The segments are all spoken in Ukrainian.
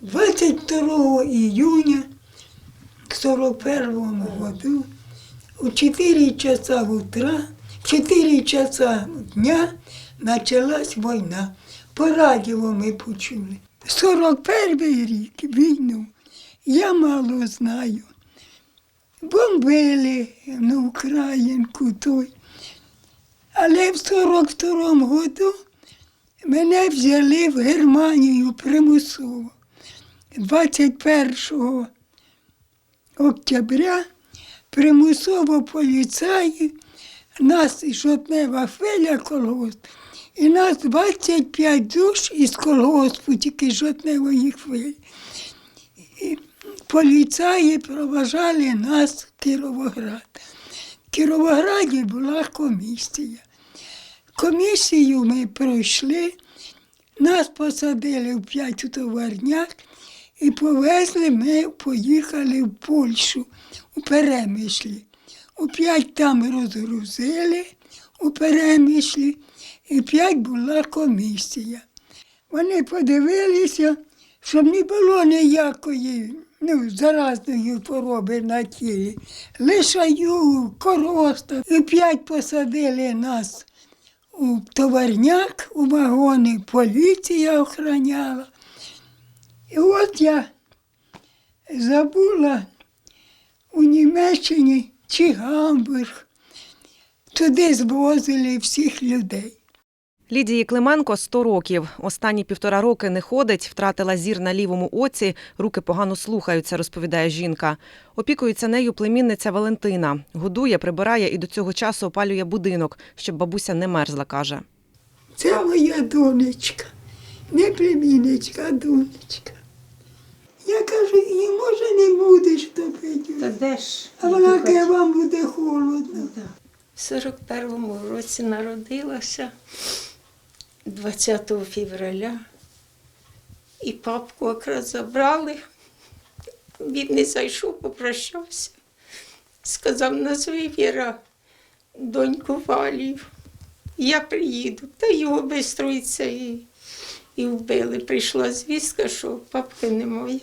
22 июня к 41 году в 4 часа утра, в 4 часа дня началась війна. По радіо ми почули. 41 рік війну я мало знаю. Бомбили на Українку той. Але в 42-му году мене взяли в Германію примусово. 21 октября примусово поліцаї, нас жоднева хвиля колгосп, і нас 25 душ із колгоспу, тільки жодневої хвилі. І поліцаї проважали нас в Кіровоград. В Кіровограді була комісія. Комісію ми пройшли, нас посадили в п'ять товарняк і повезли, ми поїхали в Польщу у Перемишлі. У п'ять там розгрузили у Перемишлі, і п'ять була комісія. Вони подивилися, щоб не було ніякої ну, заразної хвороби на тілі. Лишаю, короста. І п'ять посадили нас у товарняк, у вагони, поліція охороняла. І от я забула у Німеччині чи Гамбург. Туди звозили всіх людей. Лідії Клименко 100 років. Останні півтора роки не ходить, втратила зір на лівому оці, руки погано слухаються, розповідає жінка. Опікується нею племінниця Валентина. Годує, прибирає і до цього часу опалює будинок, щоб бабуся не мерзла, каже. Це моя донечка, не племінничка, а донечка. І може не будеш топити. Та де ж? А вона каже, вам буде холодно. В 41-му році народилася 20 февраля. І папку якраз забрали. Він не зайшов, попрощався. Сказав, назви Віра, доньку Валію. Я приїду. Та його швидко і, і вбили. Прийшла звістка, що папки немає.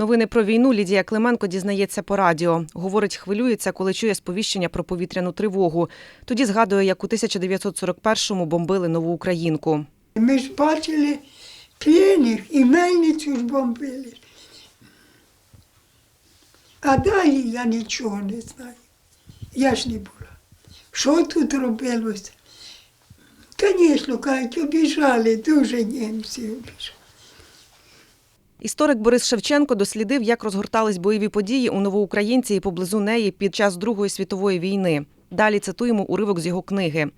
Новини про війну Лідія Клименко дізнається по радіо. Говорить, хвилюється, коли чує сповіщення про повітряну тривогу. Тоді згадує, як у 1941-му бомбили нову українку. Ми ж бачили п'яних і мельницю ж бомбили. А далі я нічого не знаю. Я ж не була. Що тут робилося? Звісно, кажуть, обіжали, дуже німці обіжали. Історик Борис Шевченко дослідив, як розгортались бойові події у Новоукраїнці і поблизу неї під час Другої світової війни. Далі цитуємо уривок з його книги.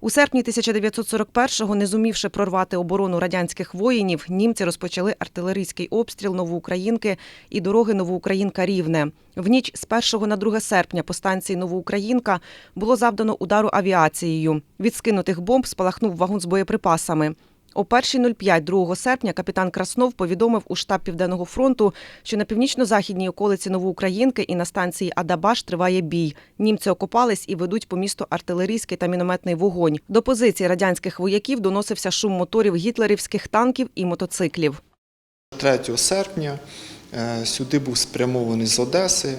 У серпні 1941-го, не зумівши прорвати оборону радянських воїнів, німці розпочали артилерійський обстріл Новоукраїнки і дороги Новоукраїнка Рівне. В ніч з 1 на 2 серпня по станції Новоукраїнка було завдано удару авіацією. Від скинутих бомб спалахнув вагон з боєприпасами. О 1.05 2 серпня капітан Краснов повідомив у штаб Південного фронту, що на північно-західній околиці Новоукраїнки і на станції Адабаш триває бій. Німці окопались і ведуть по місту артилерійський та мінометний вогонь. До позицій радянських вояків доносився шум моторів гітлерівських танків і мотоциклів. 3 серпня е, сюди був спрямований з Одеси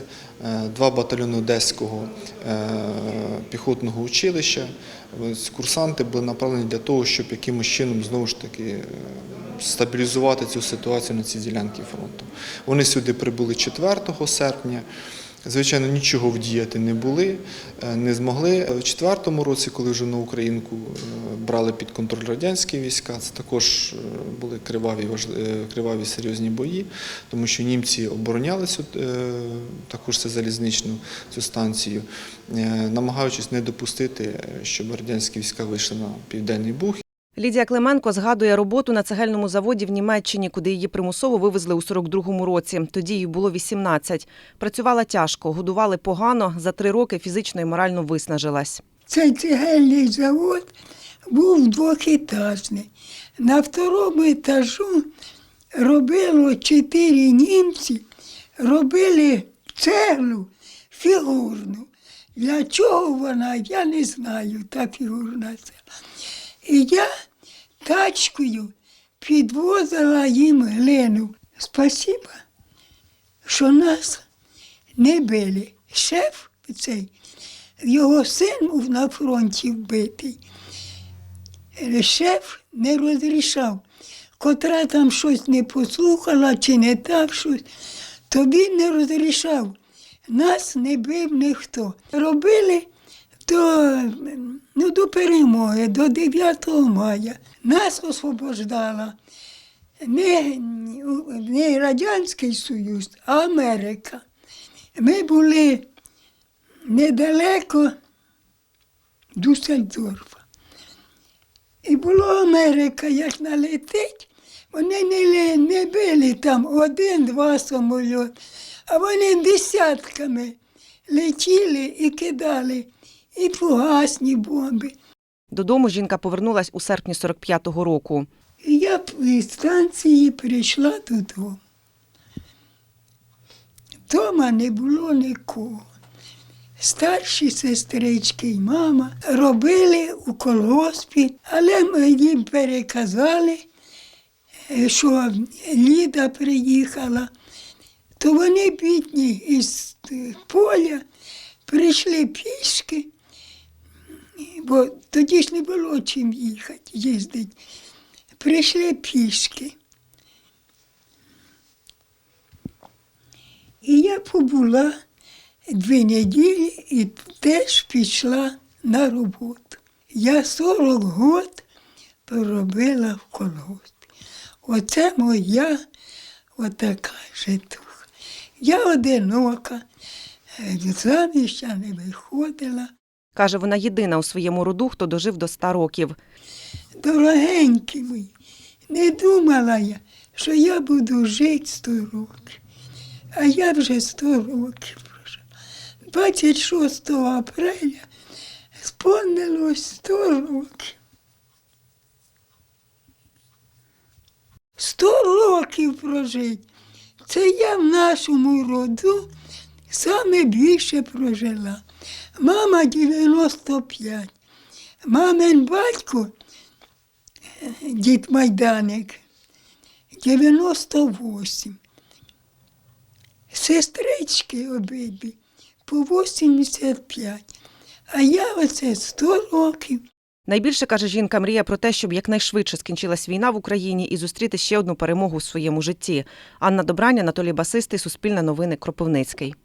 е, два батальйони Одеського е, піхотного училища. Курсанти були направлені для того, щоб якимось чином знову ж таки е, стабілізувати цю ситуацію на цій ділянці фронту. Вони сюди прибули 4 серпня. Звичайно, нічого вдіяти не були, е, не змогли. У четвертому році, коли вже на Українку е, брали під контроль радянські війська, це також е, були криваві, криваві серйозні бої, тому що німці обороняли цю, е, також це залізничну цю станцію, намагаючись не допустити, щоб радянські війська вийшли на південний Буг. Лідія Клименко згадує роботу на цегельному заводі в Німеччині, куди її примусово вивезли у 42-му році. Тоді їй було 18. Працювала тяжко, годували погано. За три роки фізично і морально виснажилась. Цей цегельний завод був двохетажний. На второму етажу робило чотири німці, робили цеглу фігурну. Для чого вона, я не знаю, та фігурна цегла. І я тачкою підвозила їм глину. Спасіба, що нас не били. Шеф цей, його син був на фронті вбитий. Е, Шеф не розрішав, котра там щось не послухала чи не так щось, то він не розрішав. Нас не бив ніхто. Робили до, ну, до перемоги, до 9 мая. Нас освобождала не, не Радянський Союз, а Америка. Ми були недалеко Дюссельдорфа. І було Америка, як налетить, вони не, не били там один-два самоліти, а вони десятками летіли і кидали і фугасні бомби. Додому жінка повернулась у серпні 45-го року. І я із станції прийшла додому. Дома не було нікого. Старші сестрички і мама робили у колгоспі, але ми їм переказали, е, що Ліда приїхала, то вони бідні із поля прийшли пішки, бо тоді ж не було чим їхати, їздити. Прийшли пішки. І я побула дві неділі і теж пішла на роботу. Я 40 год проробила в колгоспі. Оце моя отака житуха. Я одинока, е, заміж я не виходила. Каже, вона єдина у своєму роду, хто дожив до 100 років. Дорогенькі мої, не думала я, що я буду жити 100 років. А я вже 100 років прожила. 26 апреля сповнилось 100 років. 100 років прожити. Це я в нашому роду саме більше прожила. Мама 95. Мамин батько дід Майданик 98. Сестрички обидві по 85. А я оце 100 років. Найбільше каже жінка, мріє про те, щоб якнайшвидше скінчилась війна в Україні і зустріти ще одну перемогу в своєму житті. Анна Добрання, Анатолій Басистий, Суспільне новини, Кропивницький.